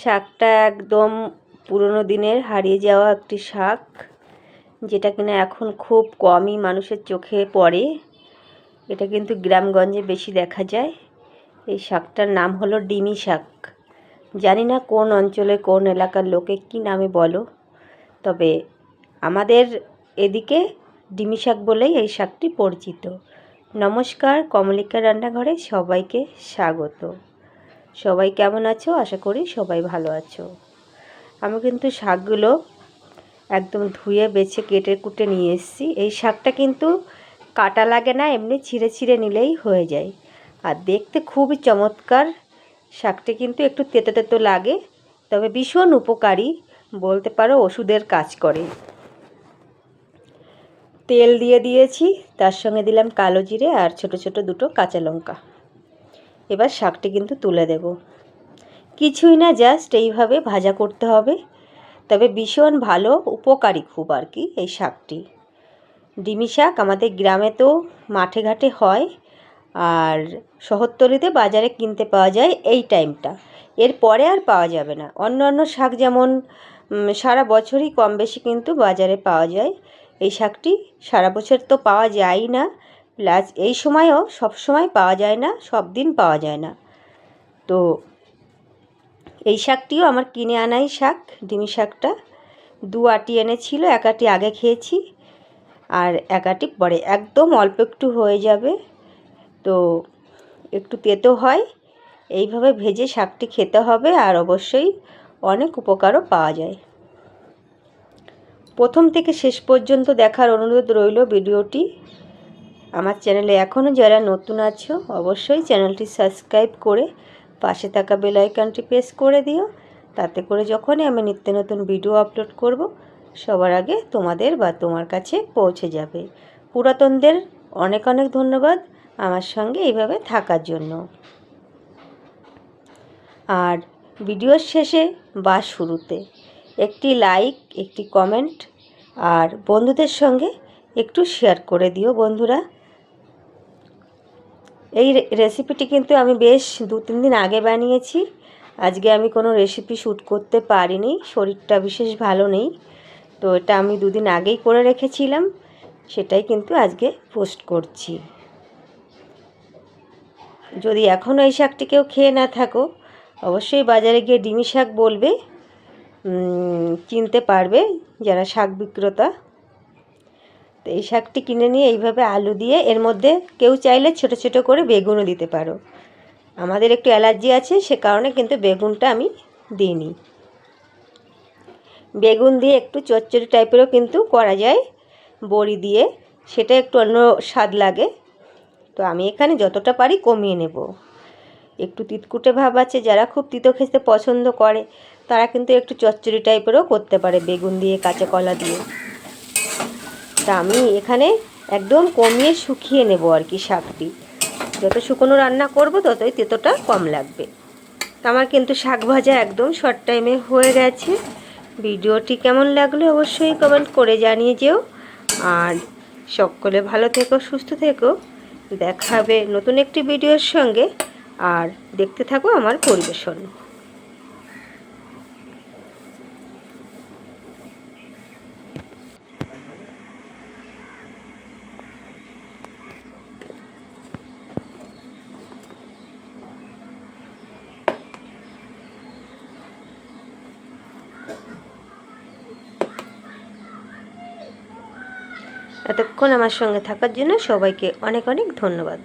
শাকটা একদম পুরনো দিনের হারিয়ে যাওয়া একটি শাক, যেটা কিনা এখন খুব কমই মানুষের চোখে পড়ে। এটা কিন্তু গ্রামগঞ্জে বেশি দেখা যায়। এই শাকটার নাম হলো ডিমি শাক। জানি না কোন অঞ্চলে কোন এলাকার লোকে কি নামে বলো, তবে আমাদের এদিকে ডিমি শাক বলেই এই শাকটি পরিচিত। নমস্কার কমলিকা রান্নাঘরে সবাইকে স্বাগত। সবাই কেমন আছো? আশা করি সবাই ভালো আছো। আমি কিন্তু শাকগুলো একদম ধুয়ে, বেছে, কেটে, কুটে নিয়ে এসেছি। এই শাকটা কিন্তু কাটা লাগে না, এমনি ছিঁড়ে ছিঁড়ে নিলেই হয়ে যায়। আর দেখতে খুবই চমৎকার। শাকটা কিন্তু একটু তেতো তেতো লাগে, তবে ভীষণ উপকারী। বলতে পারো ওষুধের কাজ করে। তেল দিয়ে দিয়েছি, তার সঙ্গে দিলাম কালো জিরে আর ছোট ছোট দুটো কাঁচা লঙ্কা। এবার শাকটি কিন্তু তুলে দেব। কিছুই না জাস্ট এইভাবে ভাজা করতে হবে। তবে ভীষণ ভালো, উপকারী খুব আর কি এই শাকটি। ডিমি শাক আমাদের গ্রামে তো মাঠে ঘাটে হয়, আর শহরতলিতে বাজারে কিনতে পাওয়া যায় এই টাইমটা। এর পরে আর পাওয়া যাবে না। অন্য অন্য শাক যেমন সারা বছরই কম বেশি কিন্তু বাজারে পাওয়া যায়। এই শাকটি সারা বছর তো পাওয়া যায় না। প্লাস এই সময়ও সব সময় পাওয়া যায় না, সব দিন পাওয়া যায় না। তো এই শাকটিও আমার কিনে আনাই শাক, ডিমি শাকটা। দু আটি এনেছিল, এক আটি আগে খেয়েছি আর এক আটি পরে। একদম অল্প একটু হয়ে যাবে, তো একটু তেতো হয়। এইভাবে ভেজে শাকটি খেতে হবে আর অবশ্যই অনেক উপকারও পাওয়া যায়। প্রথম থেকে শেষ পর্যন্ত দেখার অনুরোধ রইল ভিডিওটি। আমার চ্যানেলে এখনও যারা নতুন আছো, অবশ্যই চ্যানেলটি সাবস্ক্রাইব করে পাশে থাকা বেল প্রেস করে দিও। তাতে করে যখনই আমি নিত্য নতুন ভিডিও আপলোড করব, সবার আগে তোমাদের বা তোমার কাছে পৌঁছে যাবে। পুরাতনদের অনেক অনেক ধন্যবাদ আমার সঙ্গে এইভাবে থাকার জন্য। আর ভিডিওর শেষে বা শুরুতে একটি লাইক, একটি কমেন্ট আর বন্ধুদের সঙ্গে একটু শেয়ার করে দিও বন্ধুরা। এই রেসিপিটি কিন্তু আমি বেশ দু, তিন দিন আগে বানিয়েছি। আজকে আমি কোনো রেসিপি শ্যুট করতে পারিনি, শরীরটা বিশেষ ভালো নেই। তো এটা আমি দুদিন আগেই করে রেখেছিলাম, সেটাই কিন্তু আজকে পোস্ট করছি। যদি এখনও এই শাকটি কেউ খেয়ে না থাকো, অবশ্যই বাজারে গিয়ে ডিমি শাক বলবে চিনতে পারবে যারা শাক বিক্রেতা। তো এই শাকটি কিনে নিয়ে এইভাবে আলু দিয়ে এর মধ্যে কেউ চাইলে ছোট ছোট করে বেগুনও দিতে পারো। আমাদের একটু অ্যালার্জি আছে, সে কারণে কিন্তু বেগুনটা আমি দিইনি। বেগুন দিয়ে একটু চচ্চড়ি টাইপেরও কিন্তু করা যায়, বড়ি দিয়ে, সেটা একটু অন্য স্বাদ লাগে। তো আমি এখানে যতটা পারি কমিয়ে নেব। একটু তিতকুটে ভাব আছে, যারা খুব তিতো খেতে পছন্দ করে, তারা কিন্তু একটু চচ্চড়ি টাইপেরও করতে পারে বেগুন দিয়ে, কাঁচা কলা দিয়ে। তা আমি এখানে একদম কমিয়ে শুকিয়ে নেব আর কি শাকটি। যত শুকনো রান্না করব ততই তেতোটা কম লাগবে। আমার কিন্তু শাক ভাজা একদম শর্ট টাইমে হয়ে গেছে। ভিডিওটি কেমন লাগল অবশ্যই কমেন্ট করে জানিয়ে যেও। আর সকলে ভালো থেকো, সুস্থ থেকো। দেখাবে নতুন একটি ভিডিওর সঙ্গে। আর দেখতে থাকো আমার পরিবেশন। এতক্ষণ আমার সঙ্গে থাকার জন্য সবাইকে অনেক অনেক ধন্যবাদ।